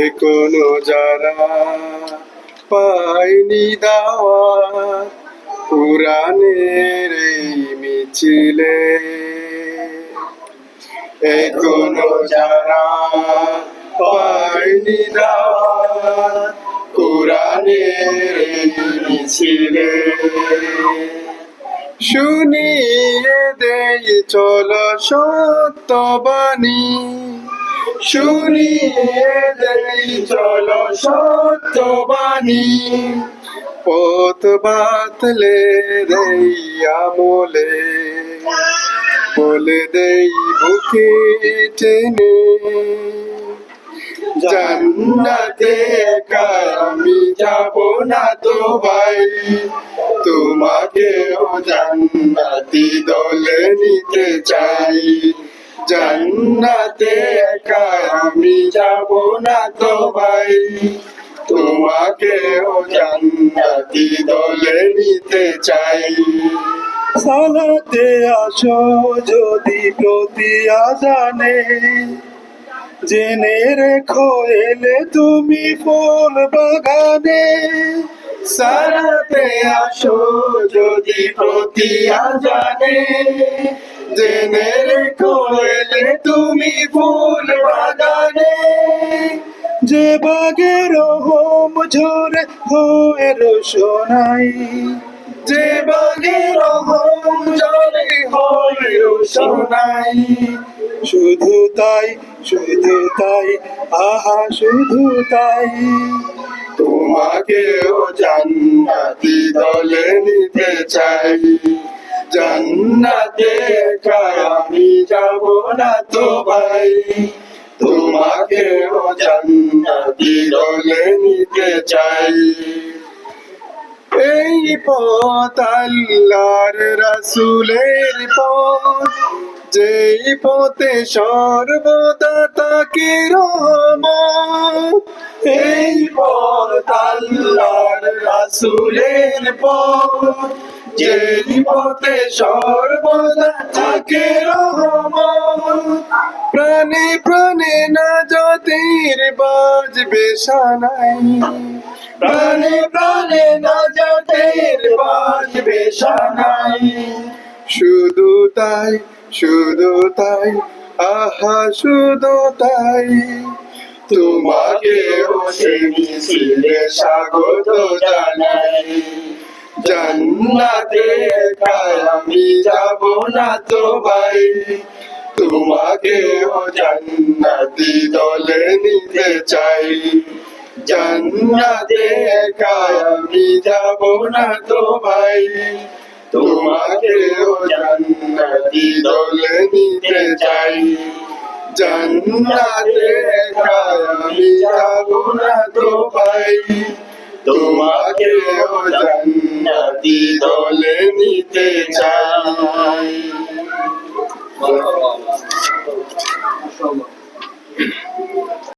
এখনও যারা পায়নি দাওয়াত পুরাণের এই মিছিলে। এখনও যারা পায়নি দাওয়াত, কোরআনের এই মিছিলে। শুনিয়ে দেই চল সত্যবাণী শুনিয়ে দেই চল সত্যবাণী পথ বাতলে দেই আমলে। বলে দেই বুকে টেনে। জান্নাতে আমি যাব না তো ভাই তোমাকেও জান্নাতি দলে নিতে চাই। জান্নাতে আমি যাব না তো ভাই তোমাকেও জান্নাতি দলে নিতে চাই। সালাতে আসো যদি প্রতি আজানে জেনে রেখো এলে তুমি ফুল বাগানে। সারাতে আসো যদি প্রতি আজানে। জেনে রেখো তুমি ফুল বাগানে। যে বাগের হোম ঝরে হয়ে রোশনাই যে বাগের হোম ঝরে হয়ে রোশনাই শুধু তাই শুধু তাই, আহা, শুধু তাই। তোমাকেও জান্নাতি দলে নিতে চাই। জান্নাতে আমি যাব না তো ভাই। তোমাকেও জান্নাতি দলে নিতে চাই। এই পথ আল্লাহর রাসূলের পথ যেই পথে সর্বদা তাকে রহমত এই পথ আল্লাহর রাসূলের পথ। যেই পথে সর্বদা তাকে রহমত প্রাণে প্রাণে না যতের বাজবে সানাই। প্রাণে প্রাণে না যতের বাজবে সানাই। শুধু তাই শুধু তাই, আহা, শুধু তাই। তোমাকে স্বাগত জানাই। জান্নাতে আমি যাব না তো ভাই তোমাকে ও জান্নাতি দলে নিতে চাই। জান্নাতে আমি যাব না তো ভাই তোমাকে দলে নিতে চাই জান্নাতে আমি যাব না তো।